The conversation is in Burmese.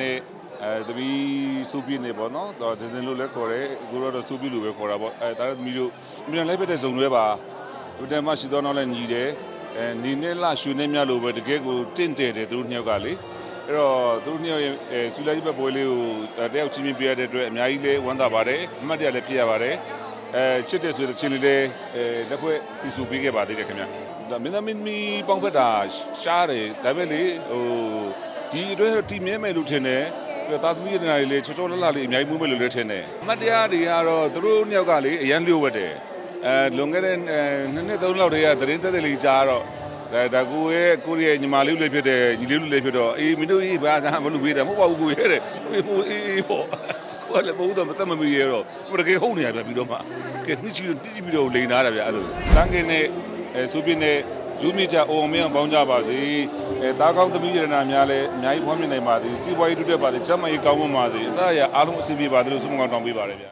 နဲ့အဲသမီးစူပီနေပေါ့နော်တော့ဇင်ဇင်လို့လည်းခေါ်တယ်အခုတော့စူပီလို့ပဲခေါ်တာပေါ့အဲဒါသမီးတို့အမြန်လိုက်ပြတဲ့ဇုံတွေပါလူတန်းမရှိတော့တော့လည်းညီတယ်အဲနေနဲ့လရွှေနဲ့မြလို့ပဲတကယ်ကိုတင့်တယ်တယ်သူတို့နှစ်ယောက်ကလေအဲ့တော့သူတို့နှစ်ယောက်ရဲ့အဲဆူလိုက်ဘက်ပွဲလေးကိုတယောက်ချင်းချင်းပြရတဲ့အတွက်အများကြီးလေးဝမ်းသာပါတယ်အမှတ်တရလည်းဖြစ်ရပါတယ်အဲချစ်တဲ့ဆိုတဲ့ချင်းလေးလေးအဲလက်ခွဲပြစုပေးခဲ့ပါသေးတယ်ခင်ဗျဒါမင်းသမီးမီပေါင်းဖက်တာရှားတယ်ဒါပေမဲ့လေဟို ဒီအတွက်တီမြဲမယ်လို့ထင်တယ်ပြသားသမီးရတနာလေးလေချောချောလလလေးအများကြီးမှုမဲ့လို့လည်းထင်တယ်အမတ်တရားတွေကတော့သူတို့နှစ်ယောက်ကလေအရန်လျှို့ဝတ်တယ်အဲလွန်ခဲ့တဲ့အဲနှစ်နှစ်သုံးလောက်တည်းကသတင်းသက်သက်လေးကြားတော့ဒါဒါကိုရဲ့ကိုရဲ့ညီမလေးလေးဖြစ်တယ်ညီလေးလေးဖြစ်တော့အေးမင်းတို့ကြီးဘာသာမလုပ်ပေးတယ်မဟုတ်ပါဘူးကိုရဲ့တဲ့အေးဟိုအေးအေးပေါ့ကိုလည်းပုံတော့မသက်မမီရတော့ဟိုတကယ်ဟုတ်နေရပြပြီးတော့မှကဲနှစ်ချီတိတိပြီးတော့လိန်သားတာဗျအဲ့လိုတန်းကင်းနဲ့အဲစူပြင်းနဲ့လူမြင့်ကြအောင်မင်းအောင်ပေါင်းကြပါစေအဲတားကောင်းသမီးရတနာများလည်းအများကြီးဖွားမြင်နိုင်ပါသည်စီးပွားရေးတိုးတက်ပါသည်ချမ်းမရေးကောင်းမွန်ပါသည်အစအရာအားလုံးအဆင်ပြေပါသည်လို့ဆုမကောင်းတောင်းပေးပါရဗျာ